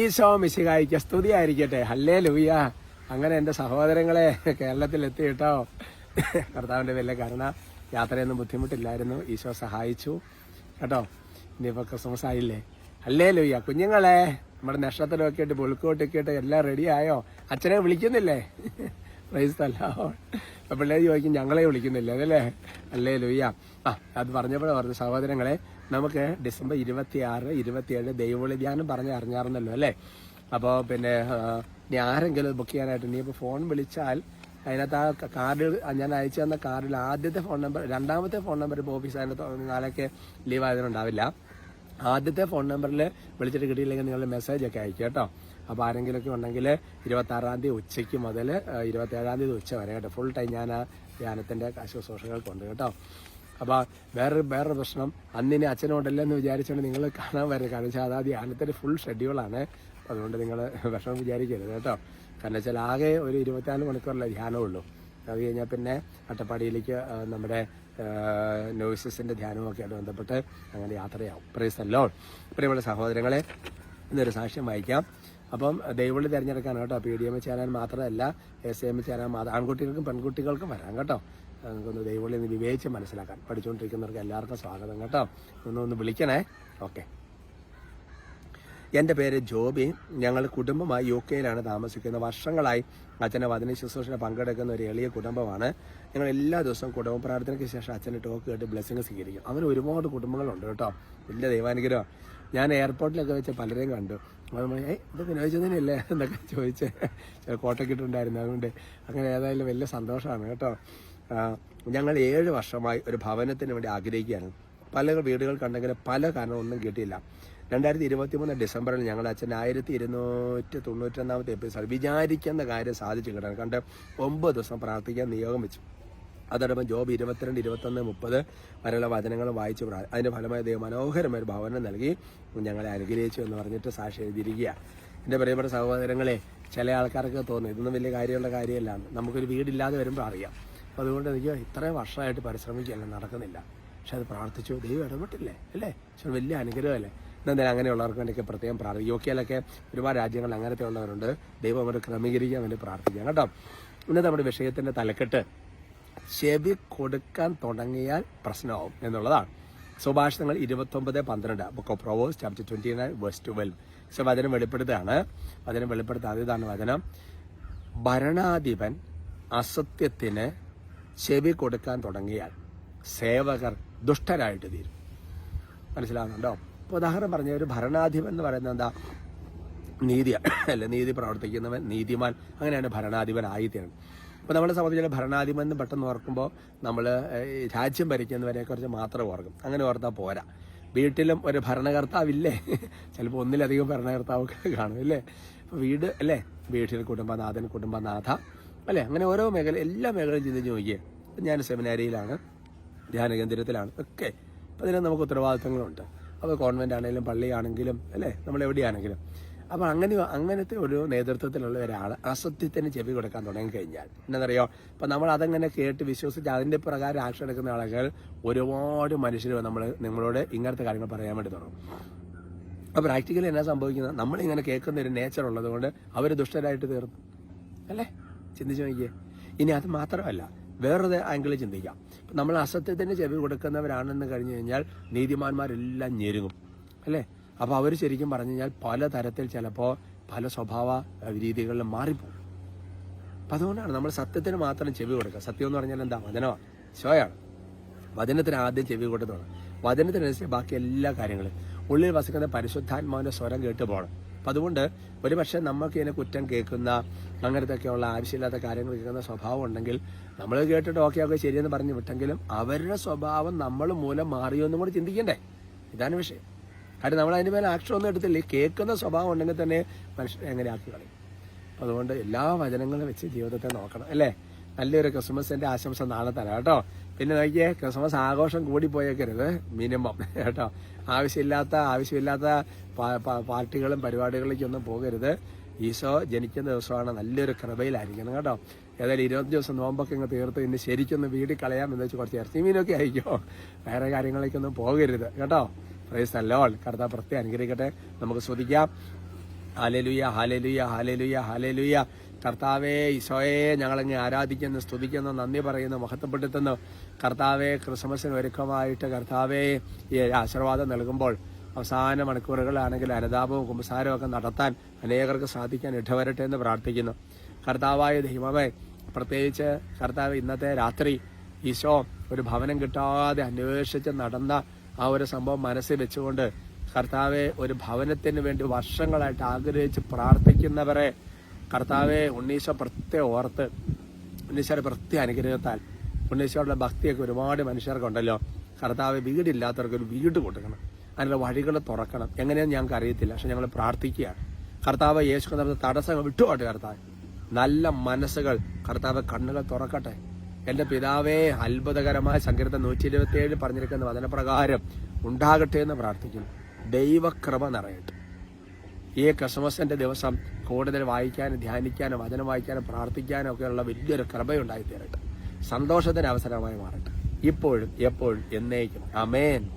ഈശോ മിശികായിക്ക് സ്തുതിയായിരിക്കട്ടെ. ഹല്ലേ ലൂയ അങ്ങനെ എന്റെ സഹോദരങ്ങളെ കേരളത്തിൽ കേട്ടോ കർത്താവിന്റെ വലിയ കരുണ. യാത്രയൊന്നും ബുദ്ധിമുട്ടില്ലായിരുന്നു. ഈശോ സഹായിച്ചു. കേട്ടോ? ഇനിയിപ്പോൾ ക്രിസ്മസ് ആയില്ലേ? അല്ലേ ലൂയ്യ കുഞ്ഞുങ്ങളെ നമ്മുടെ നക്ഷത്രമൊക്കെ ഇട്ട് പുളുക്കോട്ടൊക്കെ ഇട്ട് എല്ലാം റെഡി ആയോ? അച്ഛനെ വിളിക്കുന്നില്ലേ? പ്രൈസ് തല്ലോ പിള്ളേർ ചോദിക്കും ഞങ്ങളെ വിളിക്കുന്നില്ലേ? അതല്ലേ? അല്ലേ ലൂയ്യ ആ അത് പറഞ്ഞപ്പോഴാണ് പറഞ്ഞു സഹോദരങ്ങളെ നമുക്ക് ഡിസംബർ ഇരുപത്തി ആറ് ഇരുപത്തിയേഴ് ദൈവവിളി ധ്യാനം പറഞ്ഞ് അറിഞ്ഞാറുന്നല്ലോ അല്ലേ? അപ്പോൾ പിന്നെ ഇനി ആരെങ്കിലും ബുക്ക് ചെയ്യാനായിട്ട് ഇനിയിപ്പോൾ ഫോൺ വിളിച്ചാൽ അതിനകത്ത് ആ കാർഡിൽ ഞാൻ അയച്ചു തന്ന കാർഡിൽ ആദ്യത്തെ ഫോൺ നമ്പർ രണ്ടാമത്തെ ഫോൺ നമ്പർ ഇപ്പോൾ ഓഫീസ് അതിന്റെ നാളേക്ക് ലീവ് ആയതിനുണ്ടാവില്ല ആദ്യത്തെ ഫോൺ നമ്പറിൽ വിളിച്ചിട്ട് കിട്ടിയില്ലെങ്കിൽ നിങ്ങൾ മെസ്സേജ് ഒക്കെ അയക്കുക കേട്ടോ. അപ്പോൾ ആരെങ്കിലുമൊക്കെ ഉണ്ടെങ്കിൽ ഇരുപത്തി ആറാം തീയതി ഉച്ചയ്ക്ക് മുതൽ ഇരുപത്തി ഏഴാം തീയതി ഉച്ച വരെ കേട്ടോ. ഫുൾ ടൈം ഞാൻ ആ ധ്യാനത്തിന്റെ ശുശ്രൂഷകൾക്കുണ്ട് കേട്ടോ. അപ്പോൾ വേറൊരു വേറൊരു പ്രശ്നം. അന്നിനെ അച്ഛനോടല്ലേ എന്ന് വിചാരിച്ചുകൊണ്ട് നിങ്ങൾ കാണാൻ വരുന്നത്. കാരണം വെച്ചാൽ അതാ ധ്യാനത്തിന്റെ ഫുൾ ഷെഡ്യൂളാണ് അതുകൊണ്ട് നിങ്ങൾ വിഷമം വിചാരിക്കരുത് കേട്ടോ. കാരണം വെച്ചാൽ ആകെ ഒരു ഇരുപത്തിനാല് മണിക്കൂറല്ലേ ധ്യാനമുള്ളൂ. അത് കഴിഞ്ഞാൽ പിന്നെ അട്ടപ്പാടിയിലേക്ക് നമ്മുടെ നോയിസസിന്റെ ധ്യാനമൊക്കെ ആയിട്ട് ബന്ധപ്പെട്ട് അങ്ങനെ യാത്രയാവും. പ്രൈസല്ലോ. പ്രിയമുള്ള സഹോദരങ്ങളെ ഇന്നൊരു സാക്ഷ്യം വായിക്കാം. അപ്പം ദൈവവിളി തിരഞ്ഞെടുക്കാൻ കേട്ടോ. പി ഡി എം ചേരാൻ മാത്രമല്ല എസ് എം ചേരാൻ മാത്രം ആൺകുട്ടികൾക്കും പെൺകുട്ടികൾക്കും വരാം കേട്ടോ. നമുക്കൊന്ന് ദൈവവിളി ഒന്ന് വിവേചിച്ച് മനസ്സിലാക്കാൻ പഠിച്ചുകൊണ്ടിരിക്കുന്നവർക്ക് എല്ലാവർക്കും സ്വാഗതം കേട്ടോ. ഒന്ന് ഒന്ന് വിളിക്കണേ. ഓക്കെ. എന്റെ പേര് ജോബി. ഞങ്ങൾ കുടുംബമായി യു കെയിലാണ് താമസിക്കുന്നത്. വർഷങ്ങളായി അച്ഛനെ വചന ശുശ്രൂഷന് പങ്കെടുക്കുന്ന ഒരു എളിയ കുടുംബമാണ്. ഞങ്ങൾ എല്ലാ ദിവസവും കുടുംബ പ്രാർത്ഥനയ്ക്ക് ശേഷം അച്ഛന്റെ ടോക്ക് കേട്ട് ബ്ലെസ്സിങ് സ്വീകരിക്കും. അങ്ങനെ ഒരുപാട് കുടുംബങ്ങളുണ്ട് കേട്ടോ. വലിയ ദൈവാനുഗ്രഹം. ഞാൻ എയർപോർട്ടിലൊക്കെ വെച്ച പലരെയും കണ്ടു. അത് ഏയ് ഇത് വിനോദിച്ചതിനല്ലേ എന്നൊക്കെ ചോദിച്ച് കോട്ടക്കിട്ടുണ്ടായിരുന്നു അതുകൊണ്ട് അങ്ങനെ ഏതായാലും വലിയ സന്തോഷമാണ് കേട്ടോ. ഞങ്ങൾ ഏഴ് വർഷമായി ഒരു ഭവനത്തിന് വേണ്ടി ആഗ്രഹിക്കുകയാണ്. പല വീടുകൾ കണ്ടെങ്കിലും പല കാരണമൊന്നും കിട്ടിയില്ല. രണ്ടായിരത്തി ഇരുപത്തി മൂന്ന് ഡിസംബറിൽ ഞങ്ങൾ അച്ഛൻ ആയിരത്തി ഇരുന്നൂറ്റി തൊണ്ണൂറ്റൊന്നാമത്തെ എപ്പിസോഡ് വിചാരിക്കുന്ന കാര്യം സാധിച്ചു കിട്ടാൻ കണ്ട് ഒമ്പത് ദിവസം പ്രാർത്ഥിക്കാൻ നിയോഗം വെച്ചു. അതോടൊപ്പം ജോബ് ഇരുപത്തിരണ്ട് ഇരുപത്തൊന്ന് മുപ്പത് വരെയുള്ള വചനങ്ങൾ വായിച്ചു അതിന്റെ ഫലമായി ദൈവം മനോഹരമായ ഭവനം നൽകി. ഞങ്ങളെ അനുഗ്രഹിച്ചു എന്ന് പറഞ്ഞിട്ട് സാക്ഷി എഴുതിയിരിക്കുക. എന്റെ പ്രിയപ്പെട്ട സഹോദരങ്ങളെ ചില ആൾക്കാർക്ക് തോന്നും ഇതൊന്നും വലിയ കാര്യമുള്ള കാര്യമല്ല നമുക്കൊരു വീടില്ലാതെ വരുമ്പോൾ അറിയാം. അപ്പോൾ അതുകൊണ്ട് എനിക്ക് ഇത്രയും വർഷമായിട്ട് പരിശ്രമിക്കുകയല്ല നടക്കുന്നില്ല. പക്ഷെ അത് പ്രാർത്ഥിച്ചു ദൈവം ഇടപെട്ടില്ലേ? അല്ലേ? പക്ഷെ വലിയ അനുഗ്രഹമല്ലേ? എന്നാൽ അങ്ങനെയുള്ളവർക്ക് വേണ്ടിയൊക്കെ പ്രത്യേകം പ്രാർത്ഥിക്കും. യോക്കിയാലൊക്കെ കെയിലൊക്കെ ഒരുപാട് രാജ്യങ്ങളിൽ അങ്ങനത്തെ ഉള്ളവരുണ്ട്. ദൈവം അവർ ക്രമീകരിക്കാൻ വേണ്ടി പ്രാർത്ഥിക്കാം. കേട്ടോ? ഇന്നത്തെ നമ്മുടെ വിഷയത്തിന്റെ തലക്കെട്ട് ചെവി കൊടുക്കാൻ തുടങ്ങിയാൽ പ്രശ്നമാവും എന്നുള്ളതാണ്. സുഭാഷിതങ്ങൾ ഇരുപത്തൊമ്പത് പന്ത്രണ്ട്. Book of Proverbs chapter twenty nine verse twelve പക്ഷെ വചനം വെളിപ്പെടുത്തുകയാണ്. വചനം വെളിപ്പെടുത്താതെ ഇതാണ് വചനം. ഭരണാധിപൻ അസത്യത്തിന് ചെവി കൊടുക്കാൻ തുടങ്ങിയാൽ സേവകർ ദുഷ്ടരായിട്ട് തീരും. മനസ്സിലാകുന്നുണ്ടോ ഇപ്പോൾ ഉദാഹരണം പറഞ്ഞ ഒരു ഭരണാധിപൻ എന്ന് പറയുന്നത് എന്താ? നീതി അല്ല? നീതി പ്രവർത്തിക്കുന്നവൻ നീതിമാൻ അങ്ങനെയാണ് ഭരണാധിപൻ ആയിത്തീരണം അപ്പോൾ നമ്മളെ സംബന്ധിച്ച് ഭരണാധിപൻ പെട്ടെന്ന് ഓർക്കുമ്പോൾ നമ്മൾ രാജ്യം ഭരിക്കുന്നവരെ കുറിച്ച് മാത്രം ഓർക്കും. അങ്ങനെ ഓർത്താൽ പോരാ. വീട്ടിലും ഒരു ഭരണകർത്താവില്ലേ? ചിലപ്പോൾ ഒന്നിലധികം ഭരണകർത്താവൊക്കെ കാണും അല്ലേ? വീട് അല്ലേ? വീട്ടിൽ കുടുംബനാഥൻ കുടുംബനാഥ അല്ലേ? അങ്ങനെ ഓരോ മേഖല എല്ലാ മേഖലയും ചിന്തിച്ച് നോക്കിയേ. ഞാൻ സെമിനാരിയിലാണ് ധ്യാന കേന്ദ്രത്തിലാണ്. ഒക്കെ. അപ്പം അതിന് നമുക്ക് ഉത്തരവാദിത്തങ്ങളുണ്ട്. അപ്പോൾ കോൺവെന്റ് ആണെങ്കിലും പള്ളിയാണെങ്കിലും അല്ലേ? നമ്മൾ എവിടെയാണെങ്കിലും അപ്പോൾ അങ്ങനെ അങ്ങനത്തെ ഒരു നേതൃത്വത്തിലുള്ള ഒരാൾ അസത്യത്തിന് ചെവി കൊടുക്കാൻ തുടങ്ങിക്കഴിഞ്ഞാൽ. എന്നറിയോ അപ്പം നമ്മൾ അതങ്ങനെ കേട്ട് വിശ്വസിച്ച് അതിന്റെ പ്രകാരം ആക്ഷൻ എടുക്കുന്ന ആളുകൾ ഒരുപാട് മനുഷ്യർ നമ്മൾ നിങ്ങളോട് ഇങ്ങനത്തെ കാര്യങ്ങൾ പറയാൻ വേണ്ടി തുടങ്ങും. അപ്പോൾ പ്രാക്ടിക്കലി എന്നാ സംഭവിക്കുന്നത്? നമ്മളിങ്ങനെ കേൾക്കുന്ന ഒരു നേച്ചർ ഉള്ളതുകൊണ്ട് അവർ ദുഷ്ടരായിട്ട് തീർന്നു. അല്ലേ? ചിന്തിച്ചു നോക്കിയേ. ഇനി അത് മാത്രമല്ല വേറൊരു ആംഗിളിൽ ചിന്തിക്കാം. നമ്മൾ അസത്യത്തിന് ചെവി കൊടുക്കുന്നവരാണെന്ന് കഴിഞ്ഞു കഴിഞ്ഞാൽ നീതിമാന്മാരെല്ലാം ഞെരുങ്ങും. അല്ലേ? അപ്പോൾ അവർ ശരിക്കും പറഞ്ഞു കഴിഞ്ഞാൽ പല തരത്തിൽ ചിലപ്പോൾ പല സ്വഭാവ രീതികളിലും മാറിപ്പോകും. അപ്പം അതുകൊണ്ടാണ് നമ്മൾ സത്യത്തിന് മാത്രം ചെവി കൊടുക്കുക. സത്യം എന്ന് പറഞ്ഞാൽ എന്താ? വചനമാണ്. ശോയാണ് വചനത്തിന് ആദ്യം ചെവി കൊടുത്തോണം വചനത്തിനനുസരിച്ച് ബാക്കി എല്ലാ കാര്യങ്ങളും. ഉള്ളിൽ വസിക്കുന്ന പരിശുദ്ധാത്മാവിന്റെ സ്വരം കേട്ട് പോകണം. അപ്പം അതുകൊണ്ട് ഒരുപക്ഷെ നമുക്ക് ഇതിനെ കുറ്റം കേൾക്കുന്ന അങ്ങനത്തെയൊക്കെയുള്ള ആവശ്യമില്ലാത്ത കാര്യങ്ങൾ കേൾക്കുന്ന സ്വഭാവം ഉണ്ടെങ്കിൽ നമ്മൾ കേട്ടിട്ട് ഓക്കെ ഓക്കെ ശരിയെന്ന് പറഞ്ഞു വിട്ടെങ്കിലും അവരുടെ സ്വഭാവം നമ്മൾ മൂലം മാറിയോ എന്നും കൂടി ചിന്തിക്കണ്ടേ? ഇതാണ് വിഷയം. കാര്യം നമ്മൾ അതിന് മേലെ ആക്ഷൻ ഒന്നും എടുത്തില്ല. കേൾക്കുന്ന സ്വഭാവം ഉണ്ടെങ്കിൽ തന്നെ മനുഷ്യനെ എങ്ങനെ ആക്കി കളയും? അതുകൊണ്ട് എല്ലാ വചനങ്ങളും വെച്ച് ജീവിതത്തെ നോക്കണം അല്ലേ? നല്ലൊരു ക്രിസ്മസിന്റെ ആശംസ നാളെ തരാം കേട്ടോ. പിന്നെ നോക്കിയേ ക്രിസ്മസ് ആഘോഷം കൂടി പോയേക്കരുത് മിനിമം കേട്ടോ. ആവശ്യമില്ലാത്ത ആവശ്യമില്ലാത്ത പാർട്ടികളും പരിപാടികളിലേക്കൊന്നും പോകരുത്. ഈശോ ജനിക്കുന്ന ദിവസമാണ് നല്ലൊരു കൃപയിലായിരിക്കണം കേട്ടോ. ഏതായാലും ഇരുപത്തഞ്ച് ദിവസം നോമ്പൊക്കെ ഇങ്ങ് തീർത്ത് ഇന്ന് ശരിക്കൊന്ന് വീട്ടിൽ കളയാം എന്ന് വെച്ച് കുറച്ച് ഇറച്ചി മീനൊക്കെ ആയിരിക്കും. വേറെ കാര്യങ്ങളിലേക്കൊന്നും പോകരുത് കേട്ടോ. പ്രൈസ് അല്ലോൾ കർത്താവ് പ്രത്യേകം അനുഗ്രഹിക്കട്ടെ. നമുക്ക് ശ്രദ്ധിക്കാം. ഹാലലുയ ഹാലലുയ ഹാലലുയ ഹാലലുയ കർത്താവേ ഈശോയെ ഞങ്ങളങ്ങ് ആരാധിക്കുന്നു സ്തുതിക്കുന്നു നന്ദി പറയുന്നു മഹത്വപ്പെടുത്തുന്നു. കർത്താവെ ക്രിസ്മസിന് ഒരുക്കമായിട്ട് കർത്താവെ ഈ ആശീർവാദം നൽകുമ്പോൾ അവസാന മണിക്കൂറുകളാണെങ്കിൽ അനുതാപവും കുമ്പസാരവും ഒക്കെ നടത്താൻ അനേകർക്ക് സാധിക്കാൻ ഇടവരട്ടെ എന്ന് പ്രാർത്ഥിക്കുന്നു. കർത്താവായ ദൈവമേ പ്രത്യേകിച്ച് കർത്താവ് ഇന്നത്തെ രാത്രി ഈശോ ഒരു ഭവനം കിട്ടാതെ അന്വേഷിച്ച് നടന്ന ആ ഒരു സംഭവം മനസ്സിൽ വെച്ചുകൊണ്ട് കർത്താവെ ഒരു ഭവനത്തിന് വേണ്ടി വർഷങ്ങളായിട്ട് ആഗ്രഹിച്ച് പ്രാർത്ഥിക്കുന്നവരെ കർത്താവെ ഉണ്ണീശോ പ്രത്യേകം ഓർത്ത് ഉണ്ണീശോയുടെ പ്രത്യേക അനുഗ്രഹത്താൽ ഉണ്ണീശോയുടെ ഭക്തിയൊക്കെ ഒരുപാട് മനുഷ്യർക്കുണ്ടല്ലോ. കർത്താവ് വീടില്ലാത്തവർക്ക് ഒരു വീട് കൊടുക്കണം. അതിനുള്ള വഴികൾ തുറക്കണം. എങ്ങനെയാണെന്ന് ഞങ്ങൾക്ക് അറിയത്തില്ല. പക്ഷെ ഞങ്ങൾ പ്രാർത്ഥിക്കുകയാണ്. കർത്താവ് യേശു കർത്താവ് തടസ്സങ്ങൾ വിട്ടുപോട്ടെ കർത്താവ്. നല്ല മനസ്സുകൾ കർത്താവ് കണ്ണുകൾ തുറക്കട്ടെ. എന്റെ പിതാവേ അത്ഭുതകരമായ സങ്കീർത്തം നൂറ്റി ഇരുപത്തി ഏഴ് പറഞ്ഞിരിക്കുന്ന വചനപ്രകാരം ഉണ്ടാകട്ടെ എന്ന് പ്രാർത്ഥിക്കുന്നു. ദൈവക്രമ നിറയട്ടെ. ഈ ക്രിസ്മസിന്റെ ദിവസം കൂടുതൽ വായിക്കാനും ധ്യാനിക്കാനും വചനം വായിക്കാനും പ്രാർത്ഥിക്കാനും ഒക്കെയുള്ള വലിയൊരു കൃപയുണ്ടായി തീരട്ടെ സന്തോഷത്തിന് അവസരമായി മാറട്ടെ. ഇപ്പോഴും എപ്പോഴും എന്നേക്കും. അമേൻ